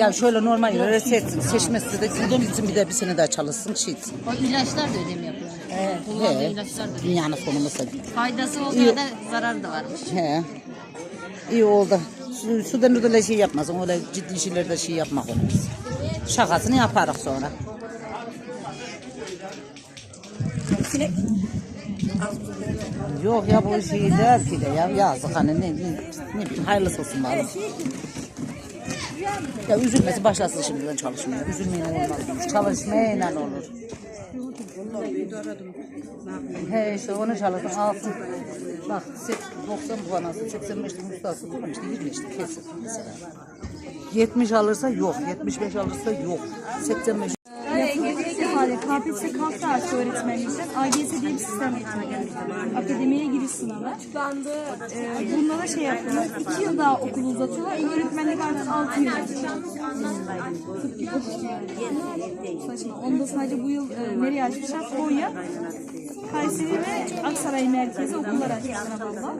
Ya şöyle normal öyle seç, seçmesi de sizden bizim bir de bir sene daha çalışsın çiğitsin. O ilaçlar da ödem yapıyor. He, Kullandığı he. ilaçlar da ödem. Dünyanın sonu mesela. Faydası olduğu kadar zararı da varmış. He. İyi oldu. Su, sudan öyle şey yapmasın. Öyle ciddi şeylerde şey yapmak olmaz. Şakasını yaparız sonra. Yok ya bu şey değil ki de ya yazık hani ne, ne, ne bileyim hayırlısı olsun bari. Ya üzülmesi başlasın şimdiden çalışmaya. Üzülmeyin olmaz. Çalışmayla olur. He işte onu çalışsın alsın. Bak sek- 90 puan alsın. 85'lik ustası bulun işte 25'lik kesin mesela. 70 alırsa yok. 75 alırsa yok. 85 Hale KPSS kalktı artık öğretmenlikten. AGS diye bir sistem getiriyor. Akademiye giriş sınavı. Ee, bunlara şey yapıyorlar. İki yıl daha okulu uzatıyorlar. Öğretmenlik artık altı yıl. Saçma. Onda sadece bu yıl e, nereye açmışlar? Konya, Kayseri ve Aksaray merkezi okullar açmışlar abla.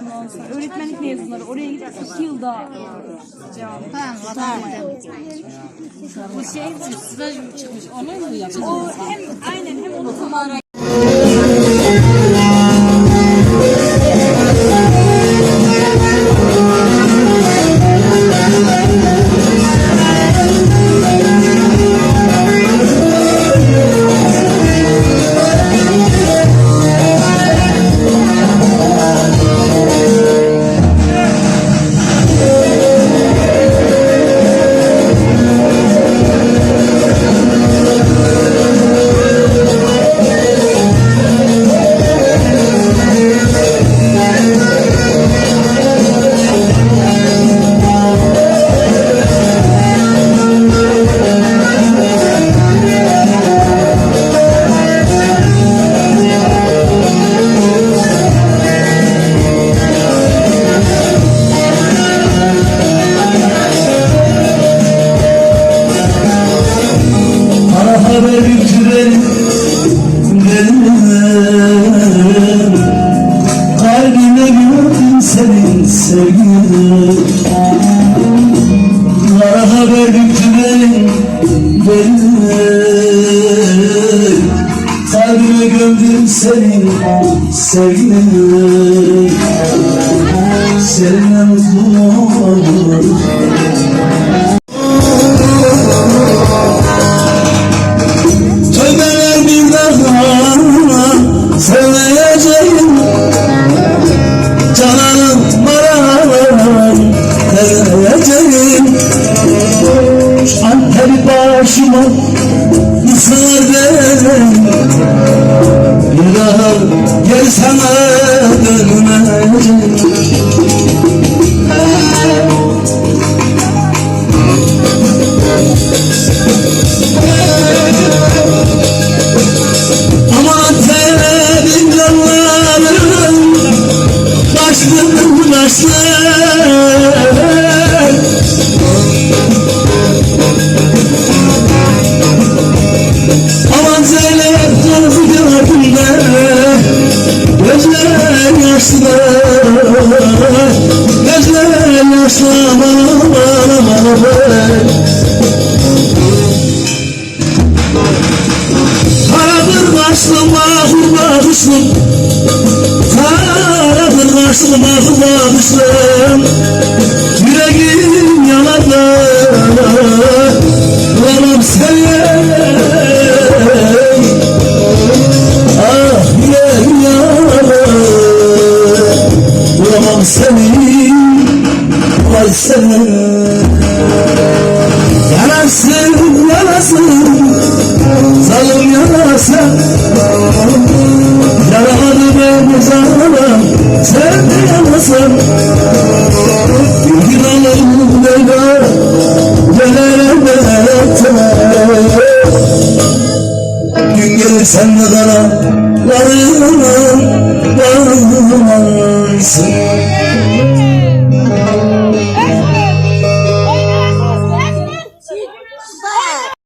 Ondan sonra öğretmenlik mezunları oraya gidip iki yıl daha devam Bu şey staj mı çıkmış onu mu yapacağız? O hem aynen hem onu tamamlayın. Kalbime gördüm senin sevgini Bana haber götüren Kalbime gördüm senin sevgini Seninle mutlu oldum başıma ısrar verin Bir daha gel aman Karadır kaşlı mahur bakışlım Karadır kaşlı mahur bakışlım